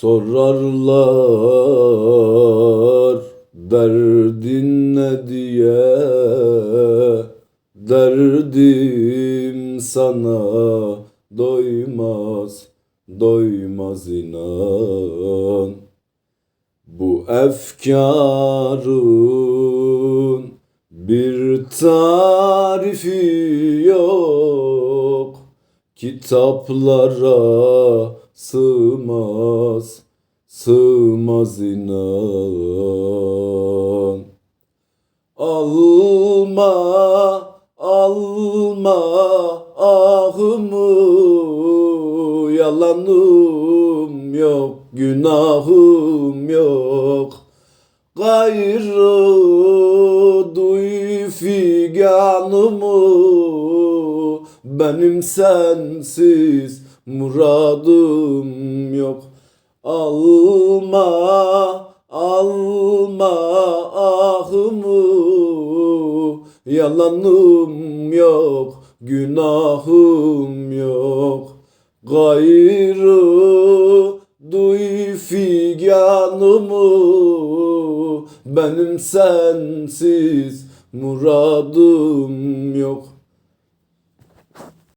Sorarlar derdin ne diye? Derdim sana doymaz doymaz inan. Bu efkarın bir tarifi yok. Kitaplara sığmaz, sığmaz inan. Alma, alma ahımı Yalanım yok, günahım yok. Gayrı duy figanımı Benim sensiz muradım yok. Alma, alma ahımı. Yalanım yok, günahım yok. Gayrı duy figanımı. Benim sensiz muradım yok